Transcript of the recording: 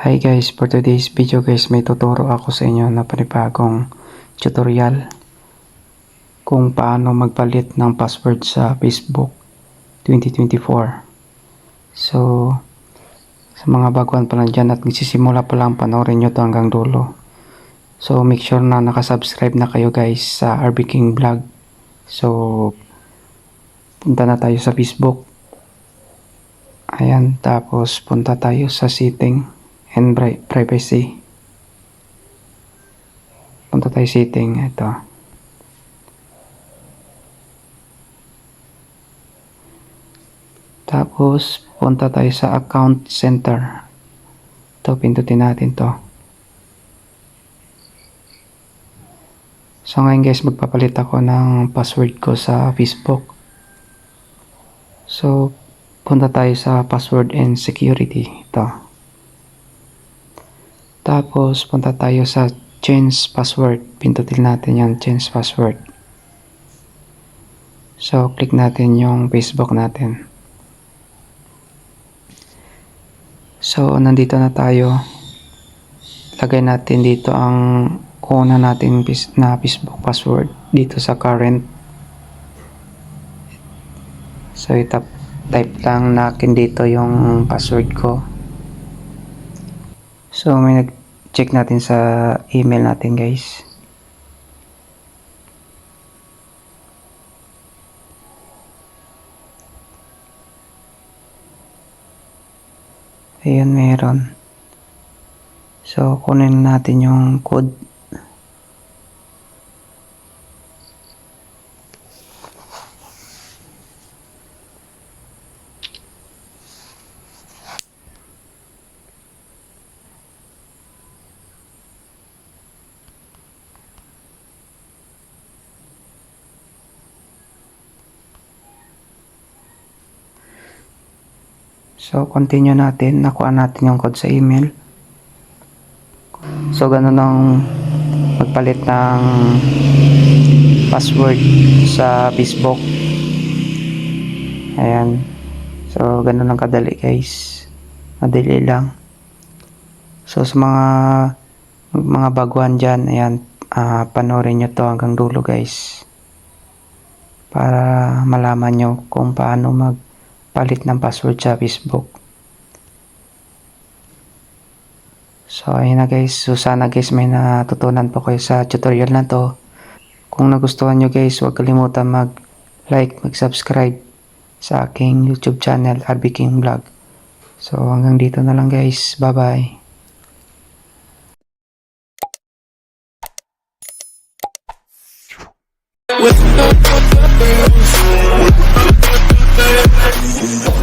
Hi guys, for today's video guys, may tuturo ako sa inyo na panibagong tutorial kung paano magpalit ng password sa Facebook 2024. So, sa mga baguhan pa lang dyan at nagsisimula pa lang, panoorin nyo to hanggang dulo. So, make sure na nakasubscribe na kayo guys sa RB King Vlog. So, punta na tayo sa Facebook. Ayan, tapos punta tayo sa setting and pri- privacy. Punta tayo setting, ito. Tapos, punta tayo sa account center. Ito, pindutin natin to. So ngayon guys, magpapalit ako ng password ko sa Facebook. So, punta tayo sa password and security. Ito. Tapos, punta tayo sa change password. Pindutin natin yung change password. So, click natin yung Facebook natin. So, nandito na tayo. Lagay natin dito ang una natin na Facebook password dito sa current. So, itap type lang natin dito yung password ko. So, may nag-check natin sa email natin, guys. Ayan, meron. So, kunin natin yung code. So, continue natin. Nakuha natin yung code sa email. So, ganun ang magpalit ng password sa Facebook. Ayan. So, ganun lang kadali guys. Madali lang. So, sa mga mga baguhan dyan, ayan, ah, panoorin nyo to hanggang dulo guys. Para malaman nyo kung paano magpalit ng password sa Facebook. So, ayun na guys. So, sana guys may natutunan po kayo sa tutorial na to. Kung nagustuhan nyo guys, huwag kalimutan mag-like, mag-subscribe sa aking YouTube channel, RB King Vlog. So, hanggang dito na lang guys. Bye-bye. With Thank you.